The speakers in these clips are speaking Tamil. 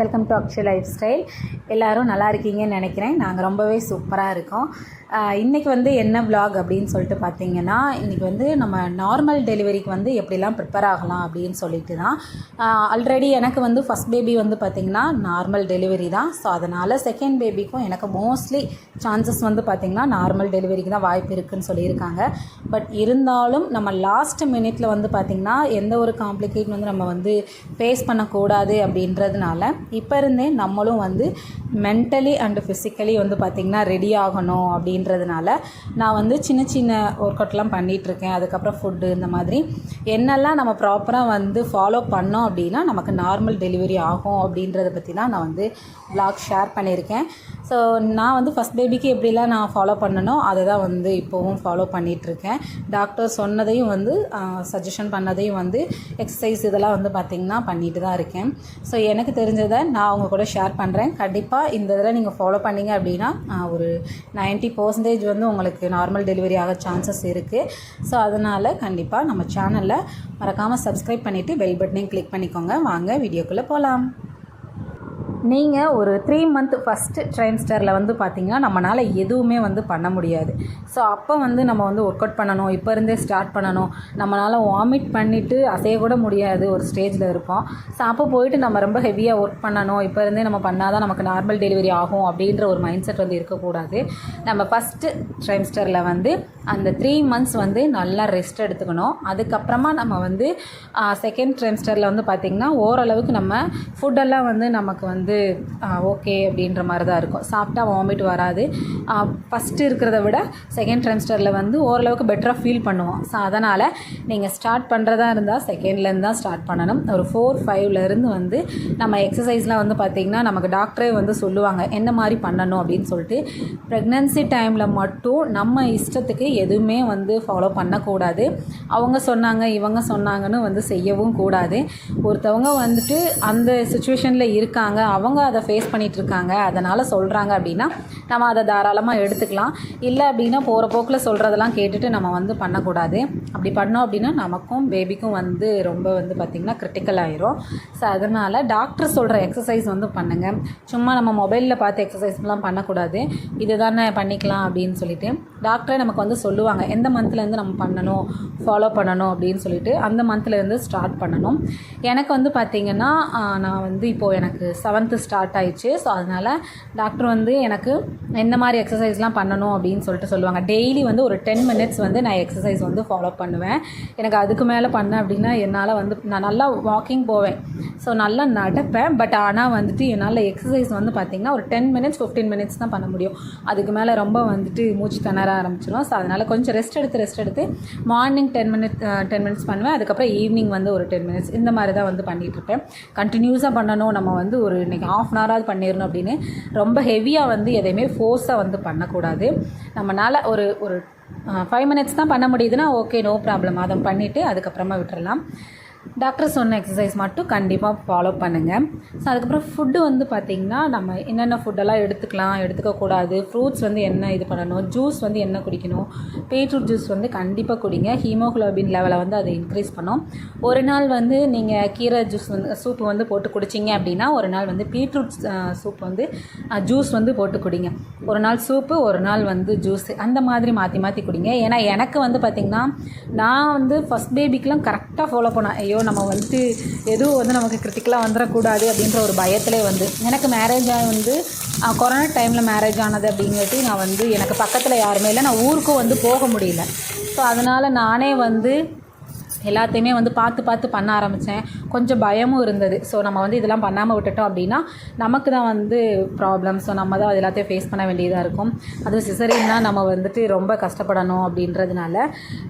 Welcome to Akshay life style எல்லோரும் நல்லா இருக்கீங்கன்னு நினைக்கிறேன். நாங்கள் ரொம்பவே சூப்பராக இருக்கோம். இன்றைக்கி வந்து என்ன vlog அப்படின்னு சொல்லிட்டு பார்த்தீங்கன்னா இன்றைக்கி வந்து நம்ம நார்மல் டெலிவரிக்கு வந்து எப்படிலாம் ப்ரிப்பேர் ஆகலாம் அப்படின்னு சொல்லிட்டு தான். ஆல்ரெடி எனக்கு வந்து ஃபஸ்ட் பேபி வந்து பார்த்திங்கன்னா நார்மல் டெலிவரி தான். ஸோ அதனால் செகண்ட் பேபிக்கும் எனக்கு மோஸ்ட்லி சான்சஸ் வந்து பார்த்திங்கன்னா நார்மல் டெலிவரிக்கு தான் வாய்ப்பு இருக்குதுன்னு சொல்லியிருக்காங்க. பட் இருந்தாலும் நம்ம லாஸ்ட் மினிட்ல வந்து பார்த்திங்கன்னா எந்த ஒரு காம்ப்ளிகேட் வந்து நம்ம வந்து ஃபேஸ் பண்ணக்கூடாது அப்படின்றதுனால இப்போ இருந்தே நம்மளும் வந்து மென்டலி அண்டு ஃபிசிக்கலி வந்து பார்த்திங்கன்னா ரெடி ஆகணும் அப்படின்றதுனால நான் வந்து சின்ன சின்ன ஒர்க் அவுட்லாம் பண்ணிகிட்ருக்கேன் அதுக்கப்புறம் ஃபுட்டு இந்த மாதிரி. என்னெல்லாம் நம்ம ப்ராப்பராக வந்து ஃபாலோ பண்ணோம் அப்படின்னா நமக்கு நார்மல் டெலிவரி ஆகும் அப்படின்றத பற்றி தான் நான் வந்து vlog ஷேர் பண்ணியிருக்கேன். ஸோ நான் வந்து ஃபஸ்ட் பேபிக்கு எப்படிலாம் நான் ஃபாலோ பண்ணனோ அதை தான் வந்து இப்போவும் ஃபாலோ பண்ணிகிட்ருக்கேன் டாக்டர் சொன்னதையும் வந்து சஜஷன் பண்ணதையும் வந்து எக்ஸசைஸ் இதெல்லாம் வந்து பார்த்திங்கன்னா பண்ணிட்டு தான் இருக்கேன். ஸோ எனக்கு தெரிஞ்சதை நான் அவங்க கூட ஷேர் பண்ணுறேன் கண்டிப்பாக இந்த இதில் நீங்கள் ஃபாலோ பண்ணிங்க அப்படின்னா ஒரு 90% பர்சன்டேஜ் வந்து உங்களுக்கு நார்மல் டெலிவரி ஆக சான்சஸ் இருக்குது ஸோ அதனால் கண்டிப்பாக நம்ம சேனலில் மறக்காமல் சப்ஸ்கிரைப் பண்ணிவிட்டு பெல் பட்டனையும் கிளிக் பண்ணிக்கோங்க. வாங்க வீடியோக்குள்ளே போகலாம் நீங்கள் ஒரு த்ரீ மந்த் ஃபஸ்ட்டு ட்ரைம்ஸ்டரில் வந்து பார்த்தீங்கன்னா நம்மளால் எதுவுமே வந்து பண்ண முடியாது. ஸோ அப்போ வந்து நம்ம வந்து ஒர்க் அவுட் பண்ணணும். இப்போ இருந்தே ஸ்டார்ட் பண்ணணும். நம்மளால் வாமிட் பண்ணிவிட்டு அசையக்கூட முடியாது. ஒரு ஸ்டேஜில் இருப்போம். ஸோ அப்போ போயிட்டு நம்ம ரொம்ப ஹெவியாக ஒர்க் பண்ணணும். இப்போ இருந்தே நம்ம பண்ணால் தான் நமக்கு நார்மல் டெலிவரி ஆகும் அப்படின்ற ஒரு மைண்ட் செட் வந்து இருக்கக்கூடாது. நம்ம ஃபஸ்ட்டு ட்ரைம்ஸ்டரில் வந்து அந்த த்ரீ மந்த்ஸ் வந்து நல்லா ரெஸ்ட் எடுத்துக்கணும். அதுக்கப்புறமா நம்ம வந்து செகண்ட் ட்ரைம்ஸ்டரில் வந்து பார்த்திங்கன்னா ஓரளவுக்கு நம்ம ஃபுட்டெல்லாம் வந்து நமக்கு வந்து வந்து ஓகே அப்படின்ற மாதிரி தான் இருக்கும். சாப்பிட்டா வாமிட் வராது. ஃபஸ்ட்டு இருக்கிறத விட செகண்ட் ட்ரெம்ஸ்டரில் வந்து ஓரளவுக்கு பெட்டராக ஃபீல் பண்ணுவோம். ஸோ அதனால் நீங்கள் ஸ்டார்ட் பண்ணுறதா இருந்தால் செகண்ட்லேருந்து தான் ஸ்டார்ட் பண்ணணும். ஒரு ஃபோர் ஃபைவ்லேருந்து வந்து நம்ம எக்ஸசைஸ்லாம் வந்து பார்த்திங்கன்னா நமக்கு டாக்டரே வந்து சொல்லுவாங்க என்ன மாதிரி பண்ணணும்? அப்படின்னு சொல்லிட்டு ப்ரெக்னென்சி டைமில் மட்டும் நம்ம இஷ்டத்துக்கு எதுவுமே வந்து ஃபாலோ பண்ணக்கூடாது. அவங்க சொன்னாங்க இவங்க சொன்னாங்கன்னு வந்து செய்யவும் கூடாது. ஒருத்தவங்க வந்துட்டு அந்த சுச்சுவேஷனில் இருக்காங்க அவங்க அதை ஃபேஸ் பண்ணிட்டு இருக்காங்க அதனால் சொல்கிறாங்க அப்படின்னா நம்ம அதை தாராளமாக எடுத்துக்கலாம். இல்லை அப்படின்னா போகிற போக்கில் சொல்கிறதெல்லாம் கேட்டுட்டு நம்ம வந்து பண்ணக்கூடாது. அப்படி பண்ணோம் அப்படின்னா நமக்கும் பேபிக்கும் வந்து ரொம்ப வந்து பார்த்திங்கன்னா கிரிட்டிக்கல் ஆயிரும். ஸோ அதனால் டாக்டர் சொல்கிற எக்ஸசைஸ் வந்து பண்ணுங்கள் சும்மா நம்ம மொபைலில் பார்த்து எக்ஸசைஸ்லாம் பண்ணக்கூடாது. இது தானே பண்ணிக்கலாம் அப்படின்னு சொல்லிட்டு டாக்டரே நமக்கு வந்து சொல்லுவாங்க எந்த மந்த்லேருந்து நம்ம பண்ணணும்? ஃபாலோ பண்ணணும்? அப்படின்னு சொல்லிட்டு அந்த மந்த்லேருந்து ஸ்டார்ட் பண்ணணும். எனக்கு வந்து பார்த்திங்கன்னா நான் வந்து இப்போது எனக்கு செவன்த்து ஸ்டார்ட் ஆயிடுச்சு. ஸோ அதனால் டாக்டர் வந்து எனக்கு எந்த மாதிரி எக்ஸசைஸ்லாம் பண்ணணும்? அப்படின்னு சொல்லிட்டு சொல்லுவாங்க. டெய்லி வந்து ஒரு டென் மினிட்ஸ் வந்து நான் எக்ஸசைஸ் வந்து ஃபாலோ பண்ணுவேன். எனக்கு அதுக்கு மேலே பண்ணேன் அப்படின்னா என்னால் வந்து நான் நல்லா வாக்கிங் போவேன். ஸோ நல்லா நடப்பேன். பட் ஆனால் வந்துட்டு என்னால் எக்ஸசைஸ் வந்து பார்த்திங்கன்னா ஒரு டென் மினிட்ஸ் ஃபிஃப்டீன் மினிட்ஸ் தான் பண்ண முடியும். அதுக்கு மேலே ரொம்ப வந்துட்டு மூச்சு திணற ஆரம்பிச்சிடும் ஸோ அதனால் கொஞ்சம் ரெஸ்ட் எடுத்து ரெஸ்ட் எடுத்து morning ten minute ten minutes பண்ணுவேன். அதுக்கப்புறம் ஈவினிங் வந்து ஒரு டென் மினிட்ஸ் இந்த மாதிரி தான் வந்து பண்ணிகிட்ருப்பேன் கண்டினியூஸாக பண்ணணும். நம்ம வந்து ஒரு இன்றைக்கி ஆஃப் அன் ஹவராக பண்ணிடணும் அப்படின்னு ரொம்ப ஹெவியாக வந்து எதையுமே ஃபோர்ஸாக வந்து பண்ணக்கூடாது. நம்மளால் ஒரு ஒரு uh, ஃபைவ் மினிட்ஸ் தான் பண்ண முடியுதுன்னா ஓகே நோ ப்ராப்ளம் அதை பண்ணிவிட்டு அதுக்கப்புறமா விட்டுறலாம். டாக்டர் சொன்ன எக்ஸசைஸ் மட்டும் கண்டிப்பாக ஃபாலோ பண்ணுங்கள் ஸோ அதுக்கப்புறம் ஃபுட்டு வந்து பார்த்திங்கன்னா நம்ம என்னென்ன ஃபுட்டெல்லாம் எடுத்துக்கலாம் எடுத்துக்கக்கூடாது ஃப்ரூட்ஸ் வந்து என்ன இது பண்ணணும் ஜூஸ் வந்து என்ன குடிக்கணும் பீட்ரூட் ஜூஸ் வந்து கண்டிப்பாக குடிங்க. ஹீமோகுளோபின் லெவலை வந்து அதை இன்க்ரீஸ் பண்ணும். ஒரு நாள் வந்து நீங்கள் கீரை ஜூஸ் வந்து சூப் வந்து போட்டு குடிச்சிங்க அப்படின்னா ஒரு நாள் வந்து பீட்ரூட் சூப் வந்து ஜூஸ் வந்து போட்டு குடிங்க. ஒரு நாள் சூப்பு ஒரு நாள் வந்து ஜூஸ் அந்த மாதிரி மாற்றி மாற்றி குடிங்க. ஏன்னா எனக்கு வந்து பார்த்திங்கன்னா நான் வந்து ஃபஸ்ட் பேபிக்கெலாம் கரெக்டாக ஃபாலோ பண்ணேன் ஐயோ நம்ம வந்துட்டு எதுவும் வந்து நமக்கு கிரிட்டிக்கலாக வந்துடக்கூடாது அப்படின்ற ஒரு பயத்திலே வந்து. எனக்கு மேரேஜ் ஆகி வந்து கொரோனா டைமில் மேரேஜ் ஆனது அப்படிங்கிறது நான் வந்து எனக்கு பக்கத்தில் யாருமே இல்லை. நான் ஊருக்கும் வந்து போக முடியல. ஸோ அதனால் நானே வந்து எல்லாத்தையுமே வந்து பார்த்து பார்த்து பண்ண ஆரம்பித்தேன் கொஞ்சம் பயமும் இருந்தது. ஸோ நம்ம வந்து இதெல்லாம் பண்ணாமல் விட்டுட்டோம் அப்படின்னா நமக்கு தான் வந்து ப்ராப்ளம் ஸோ நம்ம தான் அது எல்லாத்தையும் ஃபேஸ் பண்ண வேண்டியதாக இருக்கும். அதுவும் சிசரின்னா நம்ம வந்துட்டு ரொம்ப கஷ்டப்படணும் அப்படின்றதுனால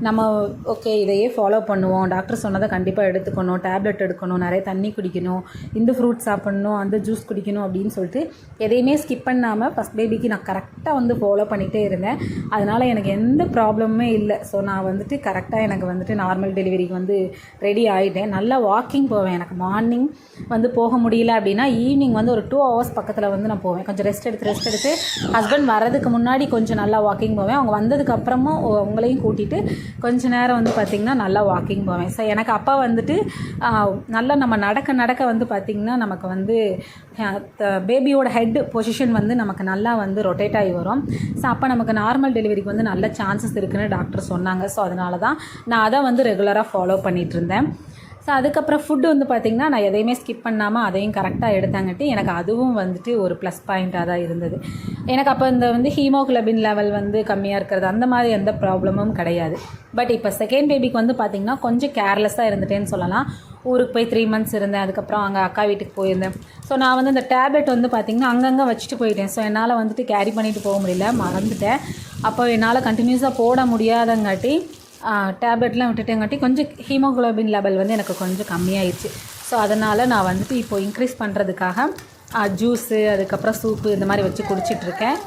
நம்ம ஓகே இதையே ஃபாலோ பண்ணுவோம். டாக்டர் சொன்னதை கண்டிப்பாக எடுத்துக்கணும். டேப்லெட் எடுக்கணும். நிறைய தண்ணி குடிக்கணும். இந்த ஃப்ரூட் சாப்பிட்ணும். அந்த ஜூஸ் குடிக்கணும் அப்படின்னு சொல்லிட்டு எதையுமே ஸ்கிப் பண்ணாமல் ஃபஸ்ட் பேபிக்கு நான் கரெக்டாக வந்து ஃபாலோ பண்ணிகிட்டே இருந்தேன். அதனால் எனக்கு எந்த ப்ராப்ளமுமே இல்லை. ஸோ நான் வந்துட்டு கரெக்டாக எனக்கு வந்துட்டு நார்மல் டெலிவரிக்கு வந்து ரெடி ஆகிட்டேன் நல்லா வாக்கிங் போவேன். எனக்கு மார்னிங் வந்து போக முடியல அப்படின்னா ஈவினிங் வந்து ஒரு டூ ஹவர்ஸ் பக்கத்தில் வந்து நான் போவேன். கொஞ்சம் ரெஸ்ட் எடுத்து ரெஸ்ட் எடுத்து ஹஸ்பண்ட் வரதுக்கு முன்னாடி கொஞ்சம் நல்லா வாக்கிங் போவேன். அவங்க வந்ததுக்கு அப்புறமா உங்களையும் கூட்டிகிட்டு கொஞ்ச நேரம் வந்து பார்த்திங்கன்னா நல்லா வாக்கிங் போவேன். ஸோ எனக்கு அப்பா வந்துட்டு நல்லா நம்ம நடக்க நடக்க வந்து பார்த்திங்கன்னா நமக்கு வந்து பேபியோட ஹெட் பொசிஷன் வந்து நமக்கு நல்லா வந்து ரொட்டேட் ஆகி வரும். ஸோ அப்போ நமக்கு நார்மல் டெலிவரிக்கு வந்து நல்ல சான்சஸ் இருக்குன்னு டாக்டர் சொன்னாங்க. ஸோ அதனால தான் நான் அதை வந்து ரெகுலராக ஃபாலோ பண்ணிகிட்டு இருந்தேன். ஸோ அதுக்கப்புறம் ஃபுட்டு வந்து பார்த்திங்கன்னா நான் எதையுமே ஸ்கிப் பண்ணாமல் அதையும் கரெக்டாக எடுத்தாங்கட்டி எனக்கு அதுவும் வந்துட்டு ஒரு ப்ளஸ் பாயிண்ட்டாக தான் இருந்தது. எனக்கு அப்போ இந்த வந்து ஹீமோகுளோபின் லெவல் வந்து கம்மியாக இருக்கிறது அந்த மாதிரி எந்த ப்ராப்ளமும் கிடையாது. பட் இப்போ செகண்ட் பேபிக்கு வந்து பார்த்திங்கன்னா கொஞ்சம் கேர்லெஸ்ஸாக இருந்துட்டேன்னு சொல்லலாம். ஊருக்கு போய் த்ரீ மந்த்ஸ் இருந்தேன் அதுக்கப்புறம் அங்கே அக்கா வீட்டுக்கு போயிருந்தேன். ஸோ நான் வந்து இந்த டேப்லெட் வந்து பார்த்திங்கன்னா அங்கங்கே வச்சுட்டு போயிட்டேன். ஸோ என்னால் வந்துட்டு கேரி பண்ணிட்டு போக முடியல மறந்துட்டேன். அப்போ என்னால் கண்டினியூஸாக போட முடியாதங்காட்டி டேப்லெட்லாம் விட்டுட்டேங்காட்டி கொஞ்சம் ஹீமோகுளோபின் லெவல் வந்து எனக்கு கொஞ்சம் கம்மியாயிடுச்சு ஸோ அதனால் நான் வந்துட்டு இப்போது இன்க்ரீஸ் பண்ணுறதுக்காக ஜூஸு அதுக்கப்புறம் சூப்பு இந்த மாதிரி வச்சு குடிச்சிட்ருக்கேன்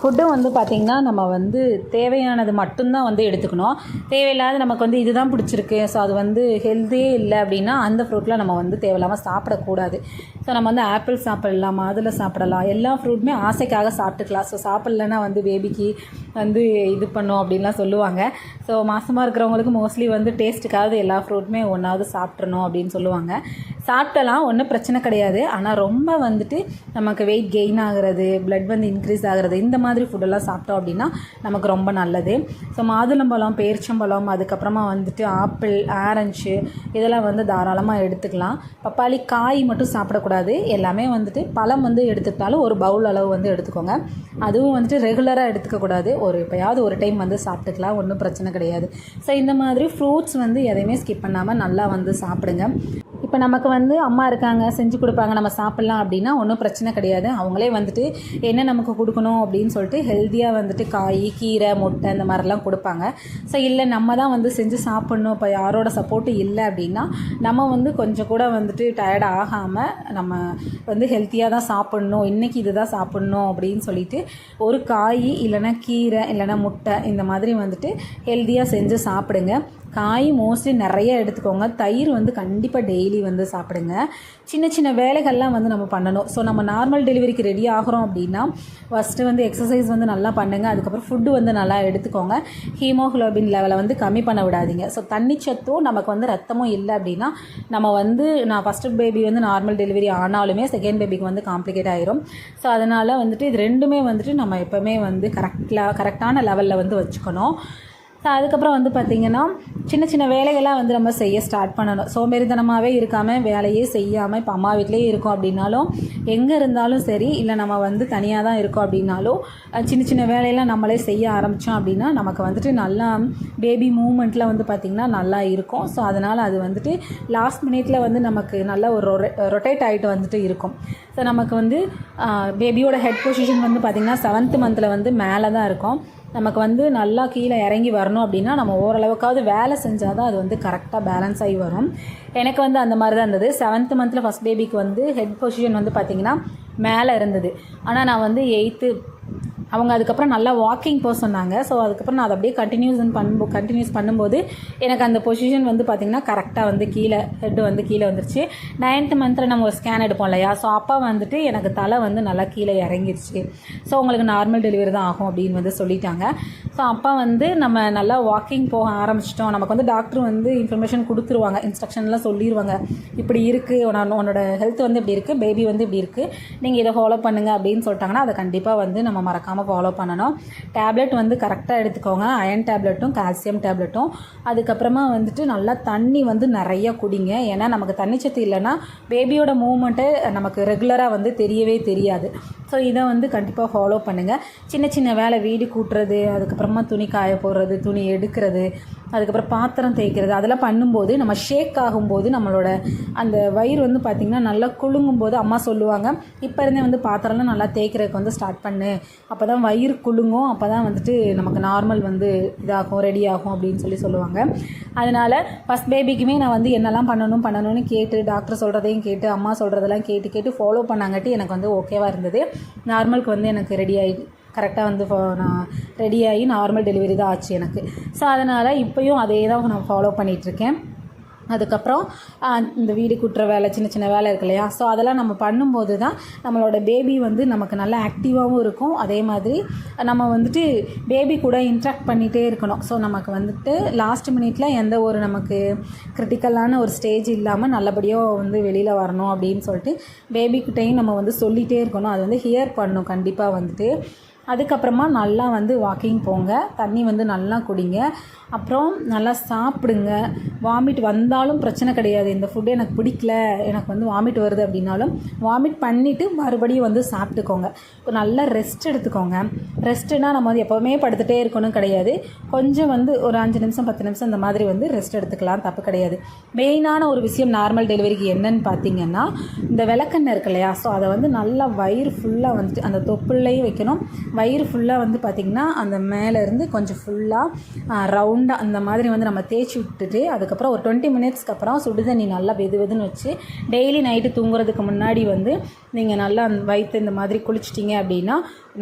ஃபுட்டும் வந்து பார்த்திங்கன்னா நம்ம வந்து தேவையானது மட்டும்தான் வந்து எடுத்துக்கணும். தேவையில்லாத நமக்கு வந்து இதுதான் பிடிச்சிருக்கு. ஸோ அது வந்து ஹெல்த்தியே இல்லை அப்படின்னா அந்த ஃப்ரூட்டில் நம்ம வந்து தேவையில்லாமல் சாப்பிடக்கூடாது. ஸோ நம்ம வந்து ஆப்பிள் சாப்பிடலாம் மாதுளை சாப்பிடலாம். எல்லா ஃப்ரூட்டுமே ஆசைக்காக சாப்பிட்டுக்கலாம். ஸோ சாப்பிட்லன்னா வந்து பேபிக்கு வந்து இது பண்ணும் அப்படின்லாம் சொல்லுவாங்க. ஸோ மாதமாக இருக்கிறவங்களுக்கு மோஸ்ட்லி வந்து டேஸ்ட்டுக்காவது எல்லா ஃப்ரூட்டுமே ஒன்றாவது சாப்பிட்றணும் அப்படின்னு சொல்லுவாங்க. சாப்பிட்டலாம் ஒன்றும் பிரச்சனை கிடையாது. ஆனால் ரொம்ப வந்துட்டு நமக்கு வெயிட் கெயின் ஆகிறது ப்ளட் வந்து இன்க்ரீஸ் ஆகுறது இந்த மாதிரி மாதிரி ஃபுட்டெல்லாம் சாப்பிட்டோம் அப்படின்னா நமக்கு ரொம்ப நல்லது. ஸோ மாதுளம்பழம் பேரிச்சம்பழம் அதுக்கப்புறமா வந்துட்டு ஆப்பிள் ஆரஞ்சு இதெல்லாம் வந்து தாராளமாக எடுத்துக்கலாம். பப்பாளி காய் மட்டும் சாப்பிடக்கூடாது. எல்லாமே வந்துட்டு பழம் வந்து எடுத்துக்கிட்டாலும் ஒரு பவுல் அளவு வந்து எடுத்துக்கோங்க. அதுவும் வந்துட்டு ரெகுலராக எடுத்துக்கக்கூடாது. ஒரு எப்போயாவது ஒரு டைம் வந்து சாப்பிட்டுக்கலாம். ஒன்றும் பிரச்சனை கிடையாது. ஸோ இந்த மாதிரி ஃப்ரூட்ஸ் வந்து எதையுமே ஸ்கிப் பண்ணாமல் நல்லா வந்து சாப்பிடுங்க. இப்போ நமக்கு வந்து அம்மா இருக்காங்க செஞ்சு கொடுப்பாங்க நம்ம சாப்பிட்லாம் அப்படின்னா ஒன்றும் பிரச்சனை கிடையாது. அவங்களே வந்துட்டு என்ன நமக்கு கொடுக்கணும் அப்படின்னு சொல்லிட்டு ஹெல்த்தியாக வந்துட்டு காய் கீரை முட்டை இந்த மாதிரிலாம் கொடுப்பாங்க. ஸோ இல்லை நம்ம தான் வந்து செஞ்சு சாப்பிட்ணும். இப்போ யாரோட சப்போர்ட்டு இல்லை அப்படின்னா நம்ம வந்து கொஞ்சம் கூட வந்துட்டு டயர்ட் ஆகாமல் நம்ம வந்து ஹெல்த்தியாக தான் சாப்பிட்ணும். இன்றைக்கி இது தான் சாப்பிட்ணும் அப்படின்னு சொல்லிட்டு ஒரு காய் இல்லைன்னா கீரை இல்லைன்னா முட்டை இந்த மாதிரி வந்துட்டு ஹெல்த்தியாக செஞ்சு சாப்பிடுங்க. காய் மோஸ்ட்லி நிறைய எடுத்துக்கோங்க. தயிர் வந்து கண்டிப்பாக டெய்லி வந்து சாப்பிடுங்க. சின்ன சின்ன வேலைகள்லாம் வந்து நம்ம பண்ணணும். ஸோ நம்ம நார்மல் டெலிவரிக்கு ரெடி ஆகிறோம் அப்படின்னா ஃபஸ்ட்டு வந்து எக்ஸசைஸ் வந்து நல்லா பண்ணுங்கள் அதுக்கப்புறம் ஃபுட்டு வந்து நல்லா எடுத்துக்கோங்க. ஹீமோகுளோபின் லெவலை வந்து கம்மி பண்ண விடாதீங்க. ஸோ தண்ணி சத்தும் நமக்கு வந்து ரத்தமும் இல்லை அப்படின்னா நம்ம வந்து நான் ஃபஸ்ட்டு பேபி வந்து நார்மல் டெலிவரி ஆனாலுமே செகண்ட் பேபிக்கு வந்து காம்ப்ளிகேட் ஆயிரும். ஸோ அதனால் வந்துட்டு இது ரெண்டுமே வந்துட்டு நம்ம எப்போவுமே வந்து கரெக்டில் கரெக்டான லெவலில் வந்து வச்சுக்கணும். ஸோ அதுக்கப்புறம் வந்து பார்த்திங்கன்னா சின்ன சின்ன வேலைகள்லாம் வந்து நம்ம செய்ய ஸ்டார்ட் பண்ணணும். சோம்பேறித்தனமாகவே இருக்காமல் வேலையே செய்யாமல் இப்போ அம்மா வீட்டிலேயே இருக்கோம் அப்படின்னாலும் எங்கே இருந்தாலும் சரி இல்லை நம்ம வந்து தனியாக தான் இருக்கோம் அப்படின்னாலும் சின்ன சின்ன வேலையெல்லாம் நம்மளே செய்ய ஆரம்பித்தோம் அப்படின்னா நமக்கு வந்துட்டு நல்லா பேபி மூமெண்ட்டில் வந்து பார்த்திங்கன்னா நல்லா இருக்கும். ஸோ அதனால் அது வந்துட்டு லாஸ்ட் மினிட்ல வந்து நமக்கு நல்ல ஒரு ரொட்டேட் ஆகிட்டு வந்துட்டு இருக்கும். ஸோ நமக்கு வந்து பேபியோட ஹெட் பொசிஷன் வந்து பார்த்திங்கன்னா செவன்த் மந்தில் வந்து மேலே தான் இருக்கும். நமக்கு வந்து நல்லா கீழே இறங்கி வரணும் அப்படின்னா நம்ம ஓரளவுக்காவது வேலை செஞ்சால் தான் அது வந்து கரெக்டாக பேலன்ஸ் ஆகி வரும். எனக்கு வந்து அந்த மாதிரி தான் இருந்தது செவன்த் மந்தில் ஃபஸ்ட் பேபிக்கு வந்து ஹெட் பொசிஷன் வந்து பார்த்திங்கன்னா மேலே இருந்தது. ஆனால் நான் வந்து எயித்து அவங்க அதுக்கப்புறம் நல்லா வாக்கிங் போக சொன்னாங்க. ஸோ அதுக்கப்புறம் நான் அதை அப்படியே கண்டினியூஸ் பண்ணு கண்டினியூஸ் பண்ணும்போது எனக்கு அந்த பொசிஷன் வந்து பார்த்திங்கன்னா கரெக்டாக வந்து கீழே ஹெட் வந்து கீழே வந்துருச்சு. நைன்த் மந்த்தில் நம்ம ஒரு ஸ்கேன் எடுப்போம் இல்லையா? ஸோ அப்போ வந்துட்டு எனக்கு தலை வந்து நல்லா கீழே இறங்கிருச்சு. ஸோ உங்களுக்கு நார்மல் டெலிவரி தான் ஆகும் அப்படின்னு வந்து சொல்லிட்டாங்க. ஸோ அப்போ வந்து நம்ம நல்லா வாக்கிங் போக ஆரம்பிச்சிட்டோம். நமக்கு வந்து டாக்டர் வந்து இன்ஃபர்மேஷன் கொடுத்துருவாங்க. இன்ஸ்ட்ரக்ஷன்லாம் சொல்லிடுவாங்க இப்படி இருக்குது உன்னோட ஹெல்த் வந்து இப்படி இருக்குது பேபி வந்து இப்படி இருக்குது நீங்கள் இதை ஃபாலோ பண்ணுங்கள் அப்படின்னு சொல்லிட்டாங்கன்னா அதை கண்டிப்பாக வந்து நம்ம மறக்காமல் ஃபாலோ பண்ணணும். டேப்லெட் வந்து கரெக்டாக எடுத்துக்கோங்க. அயன் டேப்லெட்டும் கால்சியம் டேப்லெட்டும் அதுக்கப்புறமா வந்துட்டு நல்லா தண்ணி வந்து நிறைய குடிங்க. ஏன்னா நமக்கு தண்ணிச்சத்து இல்லைன்னா பேபியோட மூமெண்ட்டு நமக்கு ரெகுலராக வந்து தெரியவே தெரியாது. ஸோ இதை வந்து கண்டிப்பாக ஃபாலோ பண்ணுங்கள் சின்ன சின்ன வேலை வீடு கூட்டுறது அதுக்கப்புறமா துணி காய போடுறது துணி எடுக்கிறது அதுக்கப்புறம் பாத்திரம் தேய்க்கிறது. அதெல்லாம் பண்ணும்போது நம்ம ஷேக் ஆகும்போது நம்மளோட அந்த வயிறு வந்து பார்த்திங்கன்னா நல்லா குலுங்கும் போது அம்மா சொல்லுவாங்க இப்போ இருந்தே வந்து பாத்திரம்லாம் நல்லா தேய்க்கிறதுக்கு வந்து ஸ்டார்ட் பண்ணு. அப்போ தான் வயிறு குலுங்கும். அப்போ தான் வந்துட்டு நமக்கு நார்மல் வந்து இதாகும் ரெடி ஆகும் அப்படின்னு சொல்லி சொல்லுவாங்க. அதனால் ஃபஸ்ட் பேபிக்குமே நான் வந்து என்னெல்லாம் பண்ணணும் பண்ணணும்னு கேட்டு டாக்டர் சொல்கிறதையும் கேட்டு அம்மா சொல்கிறதெல்லாம் கேட்டு கேட்டு ஃபாலோ பண்ணாங்கட்டி எனக்கு வந்து ஓகேவாக இருந்தது. நார்மலுக்கு வந்து எனக்கு ரெடி ஆகி கரெக்டாக வந்து நான் ரெடியாகி நார்மல் டெலிவரி தான் ஆச்சு எனக்கு. ஸோ அதனால் இப்போயும் அதே தான் நான் ஃபாலோ பண்ணிகிட்ருக்கேன் அதுக்கப்புறம் இந்த வீடு கூட்டுற வேலை சின்ன சின்ன வேலை இருக்கு இல்லையா? ஸோ அதெல்லாம் நம்ம பண்ணும்போது தான் நம்மளோட பேபி வந்து நமக்கு நல்லா ஆக்டிவாகவும் இருக்கும். அதே மாதிரி நம்ம வந்துட்டு பேபி கூட இன்ட்ராக்ட் பண்ணிகிட்டே இருக்கணும். ஸோ நமக்கு வந்துட்டு லாஸ்ட் மினிட்ல எந்த ஒரு நமக்கு கிரிட்டிக்கலான ஒரு ஸ்டேஜ் இல்லாமல் நல்லபடியாக வந்து வெளியில் வரணும் அப்படின்னு சொல்லிட்டு பேபிக்கிட்டையும் நம்ம வந்து சொல்லிகிட்டே இருக்கணும். அது வந்து ஹியர் பண்ணணும். கண்டிப்பாக வந்துட்டு. அதுக்கப்புறமா நல்லா வந்து வாக்கிங் போங்க. தண்ணி வந்து நல்லா குடிங்க. அப்புறம் நல்லா சாப்பிடுங்க. வாமிட் வந்தாலும் பிரச்சனை கிடையாது. இந்த ஃபுட்டு எனக்கு பிடிக்கல. எனக்கு வந்து வாமிட் வருது அப்படின்னாலும் வாமிட் பண்ணிவிட்டு மறுபடியும் வந்து சாப்பிட்டுக்கோங்க. நல்லா ரெஸ்ட் எடுத்துக்கோங்க. ரெஸ்ட்டுனால் நம்ம வந்து எப்போவுமே படுத்துகிட்டே இருக்கணும் கிடையாது. கொஞ்சம் வந்து ஒரு அஞ்சு நிமிஷம் பத்து நிமிஷம் இந்த மாதிரி வந்து ரெஸ்ட் எடுத்துக்கலாம். தப்பு கிடையாது. மெயினான ஒரு விஷயம் நார்மல் டெலிவரிக்கு என்னன்னு பார்த்தீங்கன்னா இந்த விளக்கெண்ணெய் இருக்கு இல்லையா? ஸோ அதை வந்து நல்லா வயிறு ஃபுல்லாக வந்துட்டு அந்த தொப்புள்ளையும் வைக்கணும். வயிறு ஃபுல்லாக வந்து பார்த்திங்கன்னா அந்த மேலேருந்து கொஞ்சம் ஃபுல்லாக ரவுண்டாக அந்த மாதிரி வந்து நம்ம தேய்ச்சி விட்டுட்டு அதுக்கப்புறம் ஒரு டுவெண்ட்டி மினிட்ஸ்க்கு அப்புறம் சுடு தண்ணி நல்லா வெது வெதுன்னு வச்சு டெய்லி நைட்டு தூங்குறதுக்கு முன்னாடி வந்து நீங்கள் நல்லா வயிற்று இந்த மாதிரி குளிச்சிட்டிங்க அப்படின்னா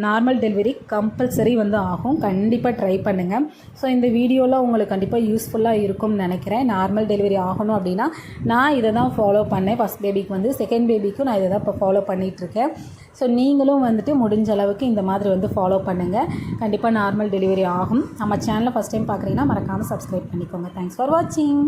நார்மல் டெலிவரி கம்பல்சரி வந்து ஆகும். கண்டிப்பாக ட்ரை பண்ணுங்கள் ஸோ இந்த வீடியோலாம் உங்களுக்கு கண்டிப்பாக யூஸ்ஃபுல்லாக இருக்கும்னு நினைக்கிறேன். நார்மல் டெலிவரி ஆகணும் அப்படின்னா நான் இதை தான் ஃபாலோ பண்ணேன். ஃபஸ்ட் பேபிக்கு வந்து செகண்ட் பேபிக்கும் நான் இதை தான் இப்போ ஃபாலோ பண்ணிகிட்ருக்கேன் ஸோ நீங்களும் வந்துட்டு முடிஞ்ச அளவுக்கு இந்த மாதிரி வந்து ஃபாலோ பண்ணுங்கள் கண்டிப்பாக நார்மல் டெலிவரி ஆகும். நம்ம சேனலை ஃபஸ்ட் டைம் பார்க்குறீங்கன்னா மறக்காமல் சப்ஸ்கிரைப் பண்ணிக்கோங்க. தேங்க்ஸ் ஃபார் வாட்சிங்